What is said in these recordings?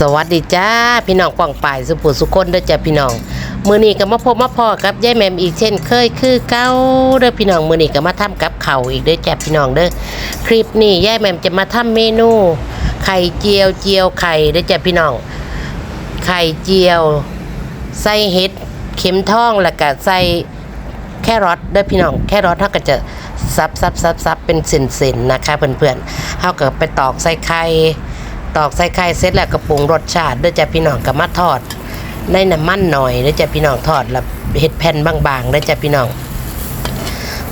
สวัสดีจ้าพี่น้องป่องป่ายสุภูสุคนเด้อจ้าพี่น้องมือนี้ก็มาพบมาพอกับยายแมมอีกเช่น เคยคือเก่าเด้อพี่น้องมือนี้ก็มาทำกับเข้าอีกเด้อจ้าพี่น้องเด้อคลิปนี้ยายแมมจะมาทำเมนู ไข่เจียวเจียวไข่เด้อจ้าพี่น้อง ไข่เจียวใส่เห็ดเข็มทองแล้วก็ใส่แครอทเด้อพี่น้อง แครอทเขาก็จะซับซับซับซับเป็นเส้นๆนะคะเพื่อนๆเขาก็ไปตอกใส่ไข่ ตอกใส่ไข่เสร็จแล้วก็ปรุงรสชาติด้อจ้ะพี่น้องก็มาทอดในน้ำมันหน่อยด้อจ้ะพี่น้องทอดแล้วเห็ดแผ่นบางๆด้อจ้ะพี่น้อง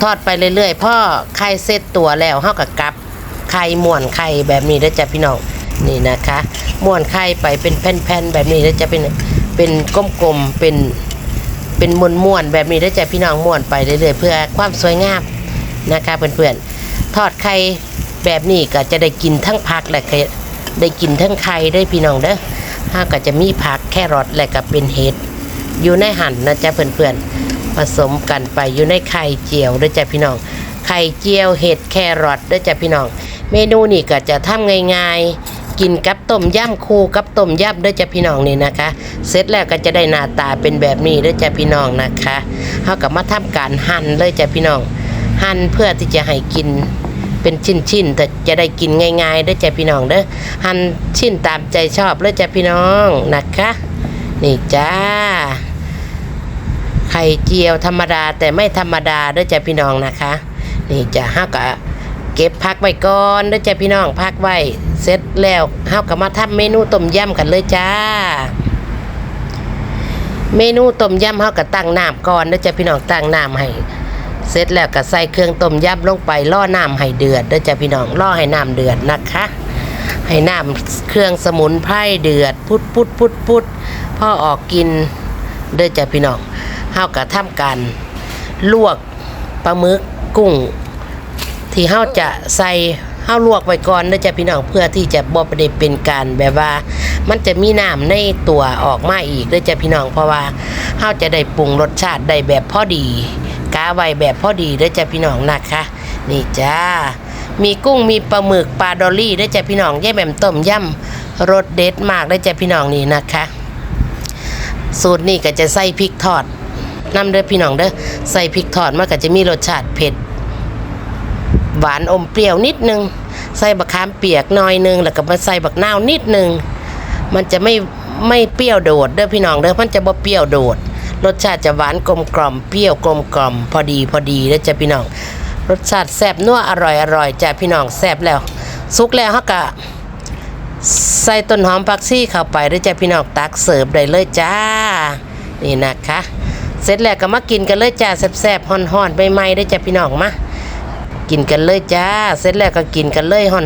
ทอดไปเรื่อยๆพ่อไข่เสร็จตัวแล้วเขาก็กลับไข่ม้วนไข่แบบนี้ด้อจ้ะพี่น้องนี่นะคะม้วนไข่ไปเป็นแผ่นๆแบบนี้ด้อจ้ะเป็นเป็นกลมๆเป็นเป็นมวนม้วนๆแบบนี้ด้อจ้ะพี่น้องม้วนไปเรื่อยๆเพื่อความสวยงามนะคะเพื่อนๆทอดไข่แบบนี้ก็จะได้กินทั้งผักและ ได้กินทั้งไข่ได้พี่น้องเด้อถ้าก็จะมีผักแครอทและก็เป็นเห็ดอยู่ในหั่นนะจ๊ะเพื่อนๆผสมกันไปอยู่ในไข่เจียวด้อจ้ะพี่น้อง ไข่เจียวเห็ดแครอทด้อจ้ะพี่น้อง เมนูนี่ก็จะทำง่ายๆ กินกับต้มยำคู่กับต้มยำด้อจ้ะพี่น้องนี่นะคะ เสร็จแล้วก็จะได้หน้าตาเป็นแบบนี้ด้อจ้ะพี่น้องนะคะเฮากับมาทำการหั่นเลยจ้ะพี่น้อง หั่นเพื่อที่จะให้กิน เป็นชิ้นๆแต่จะได้กินง่ายๆเด้อจ้ะพี่น้องเด้อหั่นชิ้นตามใจชอบเลยจ้ะพี่น้องนะคะ นี่จ้าไข่เจียวธรรมดาแต่ไม่ธรรมดาเด้อจ้ะพี่น้องนะคะ นี่จ้ะเฮาก็เก็บพักไว้ก่อนเด้อจ้ะพี่น้องพักไว้เสร็จแล้วเฮาก็มาทำเมนูต้มยำกันเลยจ้า เมนูต้มยำเฮาก็ตั้งน้ำก่อนเด้อจ้ะพี่น้องตั้งน้ำให้ เสร็จแล้วก็ใส่เครื่องต้มยำลงไปล่อน้ำให้เดือดเด้อจ้ะพี่น้องล่อให้น้ำเดือดนะคะ ให้น้ำเครื่องสมุนไพรเดือดพุดพุดพุดพุดพ่อออกกินเด้อจ้ะพี่น้องเฮาก็ทำการลวกปลาหมึกกุ้ง ที่เฮาจะใส่เฮาลวกไว้ก่อนเด้อจ้ะพี่น้องเพื่อที่จะบ่ได้เป็นการแบบว่า มันจะมีน้ำในตัวออกมาอีกเด้อจ้ะพี่น้องเพราะว่าเฮาจะได้ปรุงรสชาติได้แบบพอดี กาไว้แบบพอดีเด้อจ้ะพี่น้องนะคะ นี่จ้า มีกุ้งมีปลาหมึกปลาดอลลี่เด้อจ้ะพี่น้องแย่แบบต้มยำรสเด็ดมากเด้อจ้ะพี่น้องนี่นะคะ สูตรนี้ก็จะใส่พริกทอดน้ำเด้อพี่น้องเด้อใส่พริกทอดมันก็จะมีรสชาติเผ็ดหวานอมเปรี้ยวนิดนึง ใส่บักขามเปียกหน่อยนึง แล้วก็มาใส่บักนาวนิดนึง มันจะไม่ไม่เปรี้ยวโดดเด้อพี่น้องเด้อมันจะบ่เปรี้ยวโดด รสชาติจะหวานกลมกล่อมเปรี้ยวกลมกล่อมพอดีพอดีเด้อจ้ะพี่น้อง รสชาติแซ่บนัวอร่อยอร่อยจ้ะพี่น้องแซ่บแล้วสุกแล้วฮาก็ใส่ต้นหอมผักชีเข้าไปด้อจ้ะพี่น้องตักเสิร์ฟได้เลยจ้า นี่นะคะ เสร็จแล้วก็มากินกันเลยจ้าแซ่บๆฮ้อนๆใหม่ๆเด้จ้ะพี่น้องมากินกันเลยจ้า เสร็จแล้วก็กินกันเลยห่อ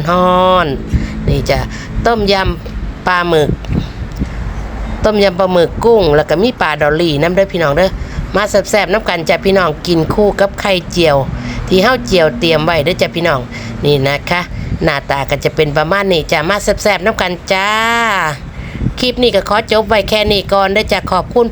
นๆนี่จ้ะต้มยำปลาหมึก ต้มยำปลาหมึกกุ้ง แล้วก็มีปลาดอลลี่น้ำด้วยพี่น้องเด้อมาแซ่บๆน้ำกันจ้ะพี่น้องกินคู่กับไข่เจียว ที่เฮาเจียวเตรียมไว้เด้อจ้ะพี่น้องนี่นะคะ หน้าตาก็จะเป็นประมาณนี้จ้ะมาแซ่บๆน้ำกันจ้า คลิปนี้ก็ขอจบไว้แค่นี้ก่อนเด้อจ้ะขอบคุณ